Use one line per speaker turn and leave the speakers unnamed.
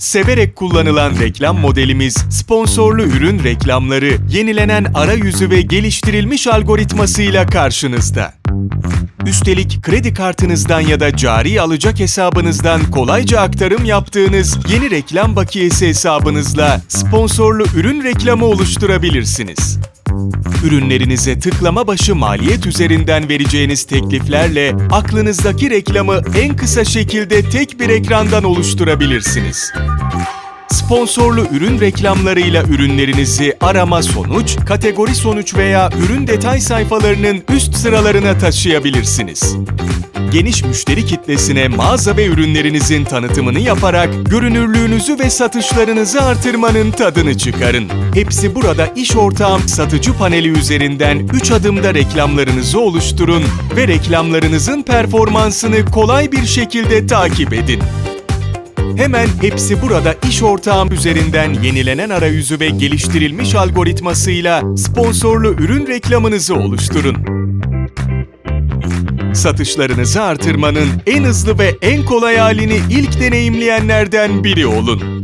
Severek kullanılan reklam modelimiz, sponsorlu ürün reklamları, yenilenen arayüzü ve geliştirilmiş algoritmasıyla karşınızda. Üstelik kredi kartınızdan ya da cari alacak hesabınızdan kolayca aktarım yaptığınız yeni reklam bakiyesi hesabınızla sponsorlu ürün reklamı oluşturabilirsiniz. Ürünlerinize tıklama başı maliyet üzerinden vereceğiniz tekliflerle aklınızdaki reklamı en kısa şekilde tek bir ekrandan oluşturabilirsiniz. Sponsorlu ürün reklamlarıyla ürünlerinizi arama sonuç, kategori sonuç veya ürün detay sayfalarının üst sıralarına taşıyabilirsiniz. Geniş müşteri kitlesine mağaza ve ürünlerinizin tanıtımını yaparak görünürlüğünüzü ve satışlarınızı artırmanın tadını çıkarın. Hepsi burada iş ortağım satıcı paneli üzerinden 3 adımda reklamlarınızı oluşturun ve reklamlarınızın performansını kolay bir şekilde takip edin. Hemen hepsi burada iş ortağım üzerinden yenilenen arayüzü ve geliştirilmiş algoritmasıyla sponsorlu ürün reklamınızı oluşturun. Satışlarınızı artırmanın en hızlı ve en kolay halini ilk deneyimleyenlerden biri olun.